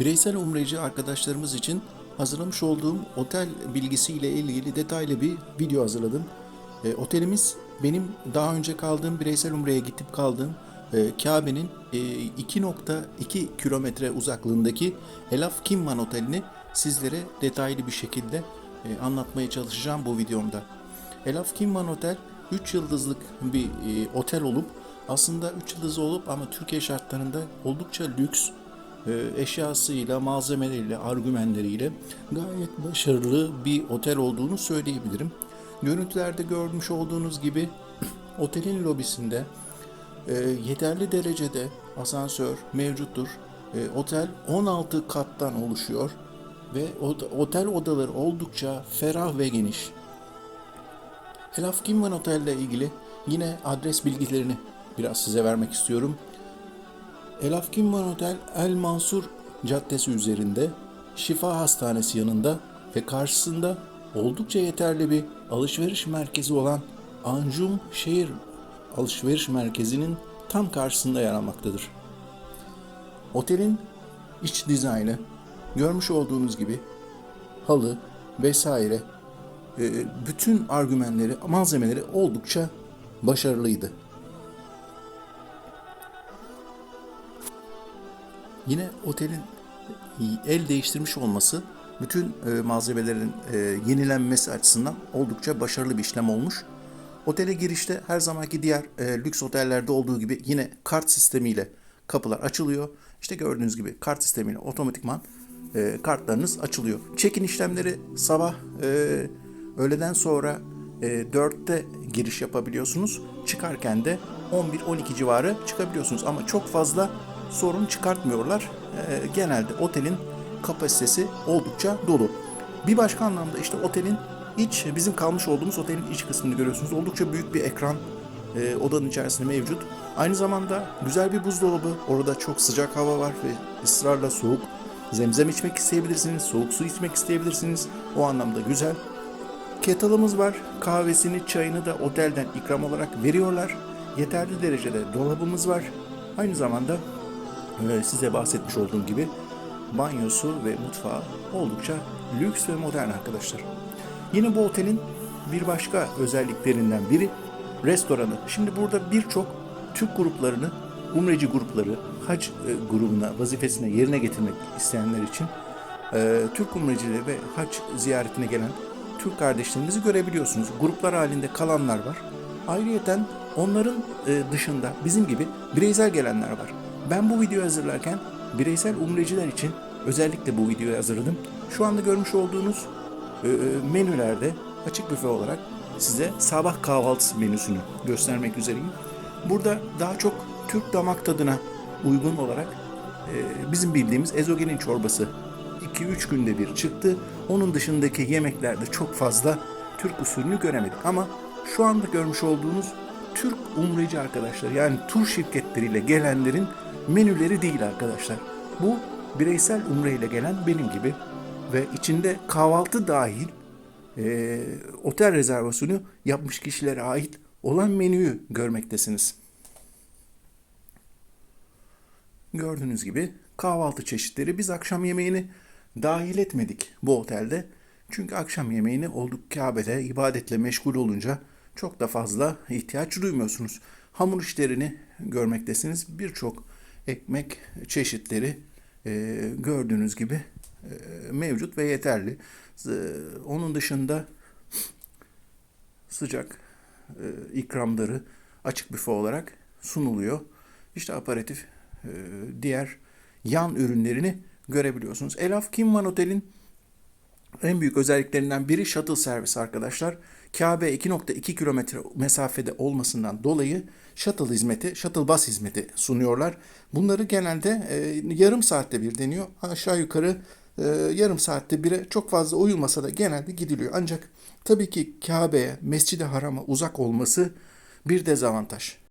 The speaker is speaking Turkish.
Bireysel umreci arkadaşlarımız için hazırlamış olduğum otel bilgisiyle ilgili detaylı bir video hazırladım. E, otelimiz benim daha önce kaldığım bireysel umreye gidip kaldığım e, Kabe'nin e, 2.2 kilometre uzaklığındaki Elaf Kimman Oteli'ni sizlere detaylı bir şekilde e, anlatmaya çalışacağım bu videomda. Elaf Kimman Otel 3 yıldızlık bir e, otel olup aslında 3 yıldızlı olup ama Türkiye şartlarında oldukça lüks eşyasıyla, malzemeleriyle, argümenleriyle gayet başarılı bir otel olduğunu söyleyebilirim. Görüntülerde görmüş olduğunuz gibi otelin lobisinde e, yeterli derecede asansör mevcuttur. E, otel 16 kattan oluşuyor ve otel odaları oldukça ferah ve geniş. Elaf Kimman Otel ile ilgili yine adres bilgilerini biraz size vermek istiyorum. Elaf Kimman Otel El Mansur Caddesi üzerinde Şifa Hastanesi yanında ve karşısında oldukça yeterli bir alışveriş merkezi olan Anjum Şehir Alışveriş Merkezi'nin tam karşısında yer almaktadır. Otelin iç dizaynı görmüş olduğunuz gibi halı vesaire e, bütün argümanleri, malzemeleri oldukça başarılıydı. Yine otelin el değiştirmiş olması bütün e, malzemelerin e, yenilenmesi açısından oldukça başarılı bir işlem olmuş. Otele girişte her zamanki diğer e, lüks otellerde olduğu gibi yine kart sistemiyle kapılar açılıyor. İşte gördüğünüz gibi kart sistemiyle otomatikman kartlarınız açılıyor. Check-in işlemleri sabah öğleden sonra e, 4'te giriş yapabiliyorsunuz. Çıkarken de 11-12 civarı çıkabiliyorsunuz. Ama çok fazla sorun çıkartmıyorlar. E, genelde otelin kapasitesi oldukça dolu. Bir başka anlamda işte otelin iç, bizim kalmış olduğumuz otelin iç kısmını görüyorsunuz. Oldukça büyük bir ekran e, odanın içerisinde mevcut. Aynı zamanda güzel bir buzdolabı. Orada çok sıcak hava var ve ısrarla soğuk zemzem içmek isteyebilirsiniz. Soğuk su içmek isteyebilirsiniz. O anlamda güzel. Kettle'ımız var. Kahvesini, çayını da otelden ikram olarak veriyorlar. Yeterli derecede dolabımız var. Aynı zamanda size bahsetmiş olduğum gibi banyosu ve mutfağı oldukça lüks ve modern arkadaşlar. Yine bu otelin bir başka özelliklerinden biri restoranı. Şimdi burada birçok Türk gruplarını, umreci grupları, hac e, grubuna, vazifesine yerine getirmek isteyenler için e, Türk umrecileri ve hac ziyaretine gelen Türk kardeşlerimizi görebiliyorsunuz. Gruplar halinde kalanlar var. Ayrıyeten onların e, dışında bizim gibi bireysel gelenler var. Ben bu videoyu hazırlarken bireysel umreciler için özellikle bu videoyu hazırladım. Şu anda görmüş olduğunuz e, menülerde açık büfe olarak size sabah kahvaltısı menüsünü göstermek üzereyim. Burada daha çok Türk damak tadına uygun olarak e, bizim bildiğimiz ezogelin çorbası 2-3 günde bir çıktı. Onun dışındaki yemeklerde çok fazla Türk usulünü göremedik. Ama şu anda görmüş olduğunuz Türk umreci arkadaşlar yani tur şirketleriyle gelenlerin menüleri değil arkadaşlar. Bu bireysel umre ile gelen benim gibi ve içinde kahvaltı dahil e, otel rezervasyonu yapmış kişilere ait olan menüyü görmektesiniz. Gördüğünüz gibi kahvaltı çeşitleri biz akşam yemeğini dahil etmedik bu otelde. Çünkü akşam yemeğini olduk Kabe'de ibadetle meşgul olunca çok da fazla ihtiyaç duymuyorsunuz. Hamur işlerini görmektesiniz. Birçok ekmek çeşitleri e, gördüğünüz gibi e, mevcut ve yeterli. E, onun dışında sıcak e, ikramları açık büfe olarak sunuluyor. İşte aparatif e, diğer yan ürünlerini görebiliyorsunuz. Elaf Kimman Otel'in en büyük özelliklerinden biri shuttle servis arkadaşlar. Kabe 2.2 kilometre mesafede olmasından dolayı shuttle hizmeti, shuttle bus hizmeti sunuyorlar. Bunları genelde e, yarım saatte bir deniyor. Aşağı yukarı e, yarım saatte bire çok fazla uyulmasa da genelde gidiliyor. Ancak tabii ki Kabe'ye, Mescid-i Haram'a uzak olması bir dezavantaj.